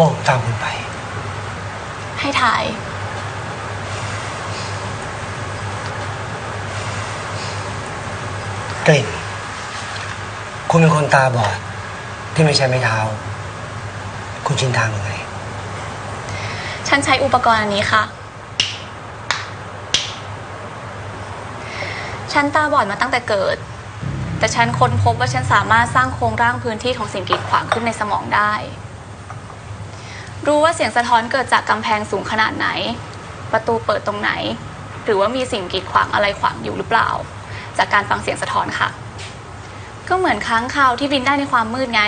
ว่าผมตามคุณไป ให้ถ่าย กลิ่น คุณเป็นคนตาบอด ที่ไม่ใช่ไม้เท้า คุณชินทางยังไง ฉันใช้อุปกรณ์อันนี้ค่ะ ฉันตาบอดมาตั้งแต่เกิด แต่ฉันค้นพบว่าฉันสามารถสร้างโครงร่างพื้นที่ของสิ่งกีดขวางขึ้นในสมองได้ รู้ว่าเสียงสะท้อนเกิดจากกำแพงสูงขนาดไหน ประตูเปิดตรงไหน หรือว่ามีสิ่งกีดขวางอะไรขวางอยู่หรือเปล่า จากการฟังเสียงสะท้อนค่ะ ก็เหมือนค้างคาวที่บินได้ในความมืดไง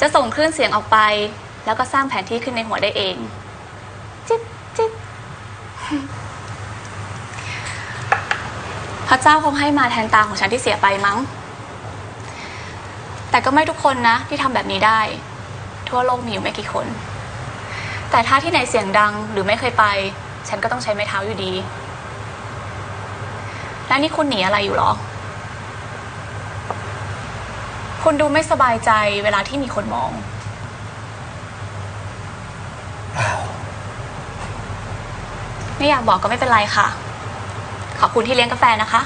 จะส่งคลื่นเสียงออกไป แล้วก็สร้างแผนที่ขึ้นในหัวได้เอง จิ๊บจิ๊บพระเจ้าคงให้มาแทนตาของฉันที่เสียไปมั้ง แต่ก็ไม่ทุกคนนะที่ทำแบบนี้ได้ ทั่วโลกมีอยู่ไม่กี่คน แต่ถ้าที่ไหนเสียงดังหรือไม่เคยไป ฉันก็ต้องใช้ไม้เท้าอยู่ดี แล้วนี่คุณหนีอะไรอยู่หรอ คุณดูไม่สบายใจเวลาที่มีคนมองเปล่าไม่อยากบอกก็ไม่เป็นไรค่ะ ขอบคุณที่เลี้ยงกาแฟนะคะ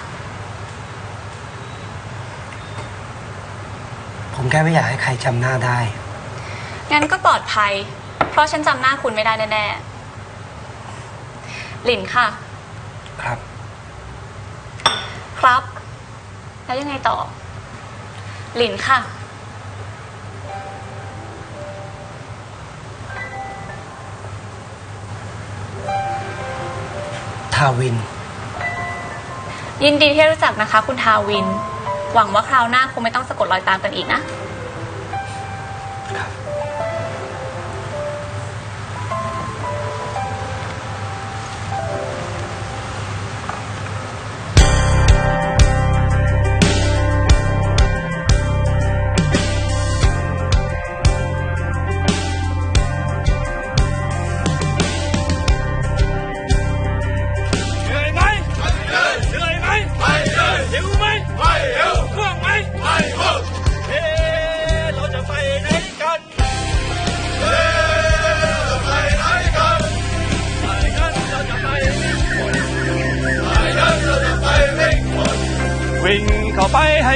ผมแค่ไม่อยากให้ใครจำหน้าได้ งั้นก็ปลอดภัย เพราะฉันจำหน้าคุณไม่ได้แน่ๆ หลินค่ะ ครับ ครับ แล้วยังไงต่อ หลินค่ะ ทาวิน ยินดีที่รู้จักนะคะ คุณทาวิน หวังว่าคราวหน้าคงไม่ต้องสะกดรอยตามกันอีกนะ ครับ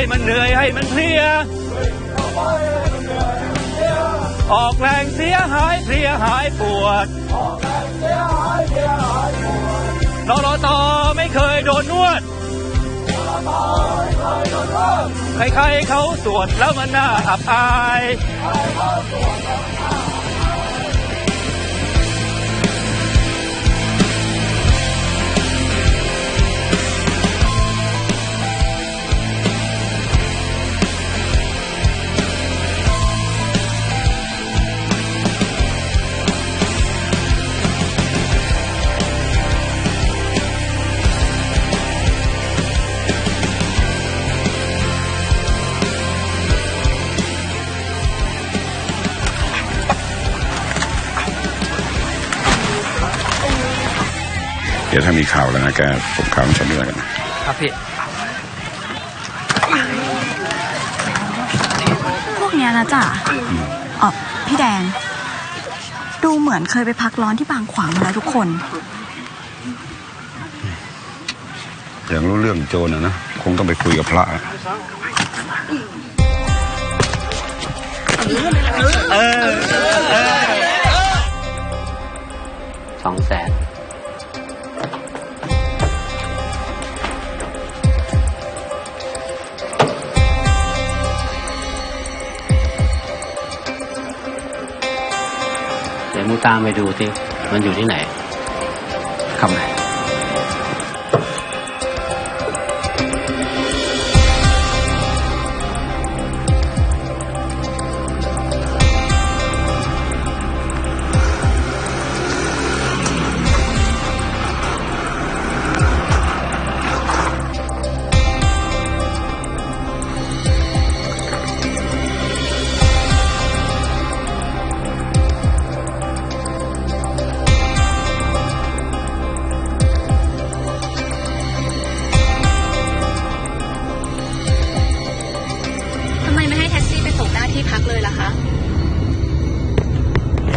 ให้มันเหนื่อยให้มันเพลีย ออกแรงเสียหายเพลียหายปวดนรตไม่เคยโดนนวด ใครๆเขาตรวจแล้วมันน่าอับอาย ยวถ้ามีข่าวแล้วนะแกผมข่าวของฉันด้วยกันครับพี่พวกเนี้ยนะจ๊ะอ๋อพี่แดง ดูเหมือนเคยไปพักร้อนที่บางขวางมาแล้วทุกคนอย่างรู้เรื่องโจรนะนะคงต้องไปคุยกับพระอะสองแสน ตามไปดูสิมันอยู่ที่ไหนคำไหน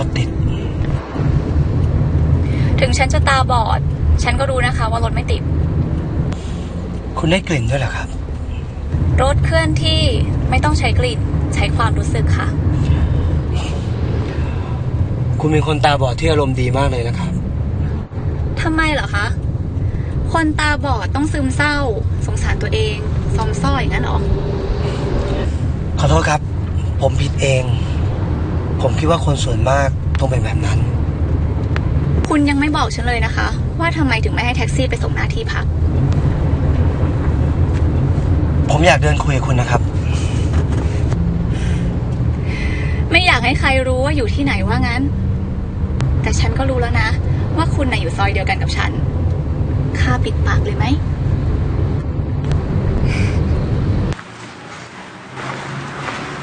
ถติด ถึงฉันจะตาบอด ฉันก็รู้นะคะว่ารถไม่ติด คุณได้กลิ่นด้วยเหรอครับ รถเคลื่อนที่ไม่ต้องใช้กลิ่น ใช้ความรู้สึกค่ะ คุณเป็นคนตาบอดที่อารมณ์ดีมากเลยนะครับทำไมเหรอคะ คนตาบอดต้องซึมเศร้า สงสารตัวเองซอมซ่ออย่างนั้นเหรอขอโทษครับ ผมผิดเอง ผมคิดว่าคนส่วนมากต้องเป็นแบบนั้น คุณยังไม่บอกฉันเลยนะคะ ว่าทำไมถึงไม่ให้แท็กซี่ไปส่งหน้าที่พัก ผมอยากเดินคุยกับคุณนะครับ ไม่อยากให้ใครรู้ว่าอยู่ที่ไหนว่างั้น แต่ฉันก็รู้แล้วนะ ว่าคุณน่ะอยู่ซอยเดียวกันกับฉันข้าปิดปากเลยไหม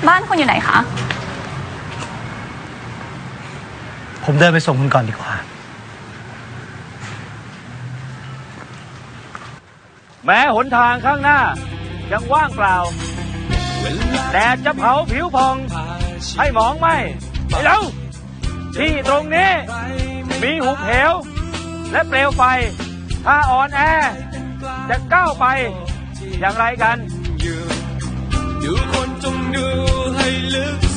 บ้านคุณอยู่ไหนคะ ผมเดินไปส่งคุณก่อนดีกว่า แม้หนทางข้างหน้า ยังว่างเปล่า แดดจะเผาผิวพอง ให้หมองไหมไปแล้วที่ตรงนี้ มีหุบเหว และเปลวไฟ ถ้าอ่อนแอ จะก้าวไป อย่างไรกันดูคนจงดูให้ลึก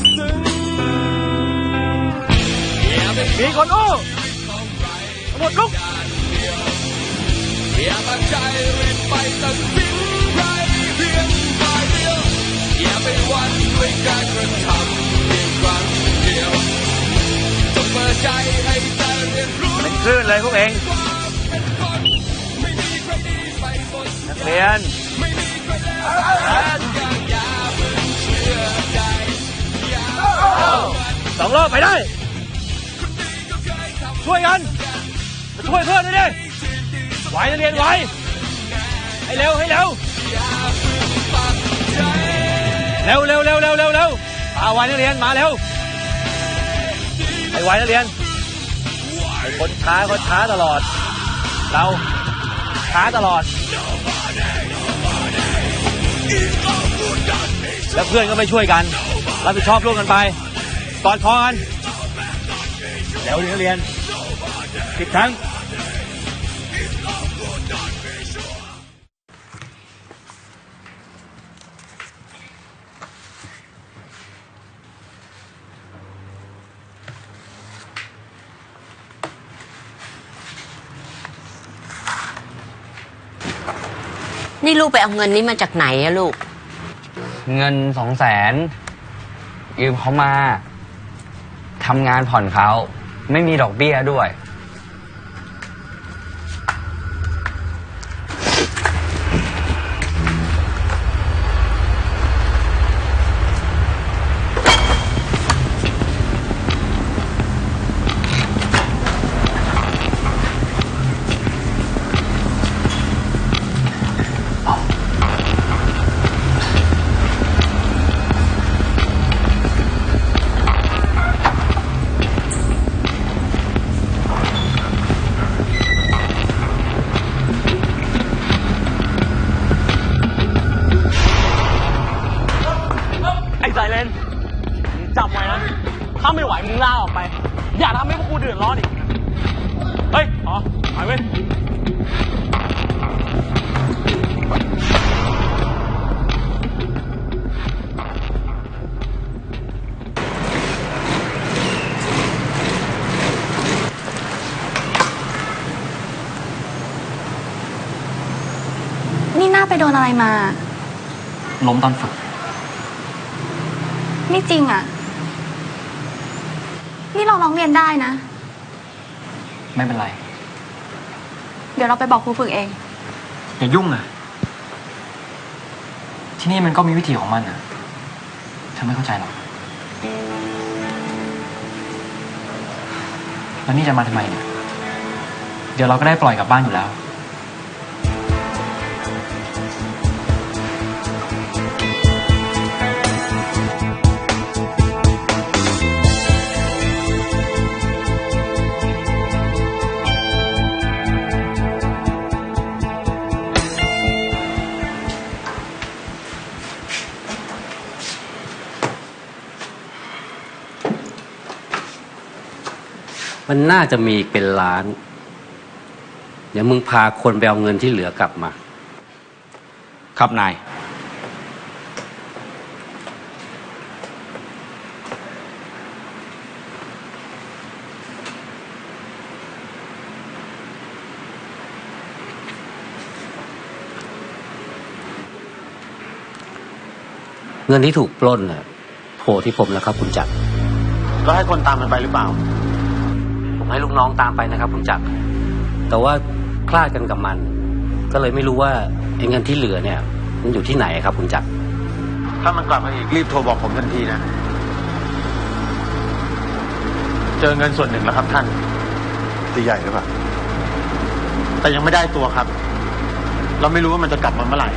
มีคนโอ้หมดลุกอย่าตัดใจรีบไปตัดสินใครเพียงฝ่ายเดียวอย่าไปหวันด้วยการกระทำเพียงครั้งเดียวจงเปิดใจให้แต่เรียนรู้เป็นคลื่นเลยพวกเองนักเรียนสองรอบไปได้ ช่วยกันมาช่วยเพื่อนด้วยดิไหวนักเรียนไหวให้เร็วให้เร็วเร็วเร็วเร็วเร็วเร็วเร็วมาไหวนักเรียนมาเร็วไอ้ไหวนักเรียนไอ้คนช้าคนช้าตลอด เราช้าตลอด แล้วเพื่อนก็ไม่ช่วยกันรับผิดชอบร่วมกันไปกอดคอกันเดี๋ยวนักเรียน สิบครั้ง นี่ลูกไปเอาเงินนี้มาจากไหนอะลูก เงินสองแสนยืมเขามาทำงานผ่อนเขา ไม่มีดอกเบี้ยด้วย มา ล้มตอนฝึก ไม่จริงอะ นี่เราร้องเรียนได้นะ ไม่เป็นไร เดี๋ยวเราไปบอกครูฝึกเอง อย่ายุ่งอะที่นี่มันก็มีวิธีของมันอะ เธอไม่เข้าใจหรอก แล้วนี่จะมาทำไมเนี่ย เดี๋ยวเราก็ได้ปล่อยกลับบ้านอยู่แล้ว มันน่าจะมีอีกเป็นล้าน เดี๋ยวมึงพาคนไปเอาเงินที่เหลือกลับมา ครับนาย เงินที่ถูกปล้นน่ะโผล่ที่ผมแล้วครับ คุณจักร แล้วให้คนตามมันไปหรือเปล่าผม ให้ลูกน้องตามไปนะครับคุณจักรแต่ว่าคลาดกันกับมัน ก็เลยไม่รู้ว่าไอ้เงินที่เหลือเนี่ย มันอยู่ที่ไหนครับคุณจักรถ้ามันกลับมาอีกรีบโทรบอกผมทันทีนะ เจอเงินส่วนหนึ่งแล้วครับท่าน ตีใหญ่หรือเปล่าแต่ยังไม่ได้ตัวครับ เราไม่รู้ว่ามันจะกลับมาเมื่อไหร่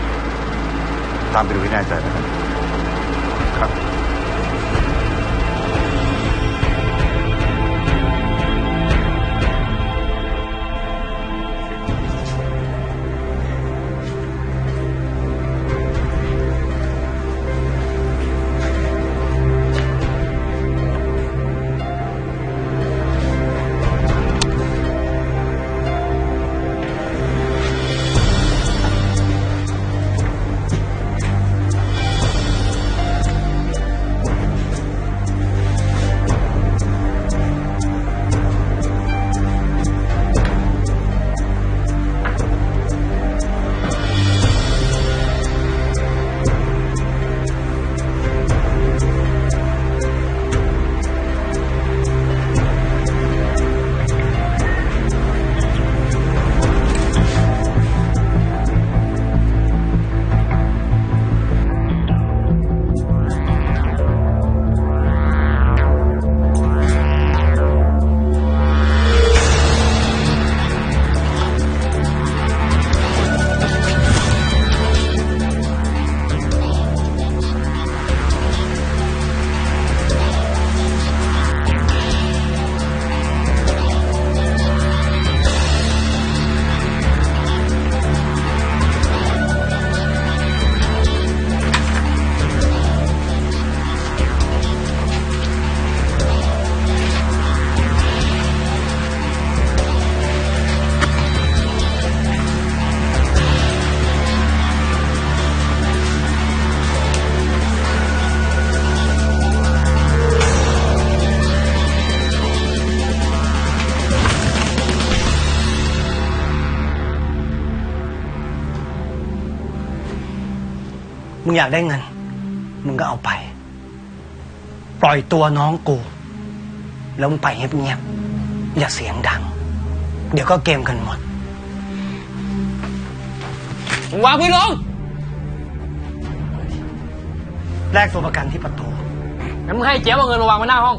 ตามไปดูให้แน่ใจนะครับ ครับ มึงอยากได้เงิน มึงก็เอาไป ปล่อยตัวน้องกู แล้วมึงไปเงียบๆอย่าเสียงดัง เดี๋ยวก็เกมกันหมดวางมือลงแลกตัวประกันที่ประตู งั้นมึงให้เจ๊ยบเอาเงินมาวางไว้หน้าห้อง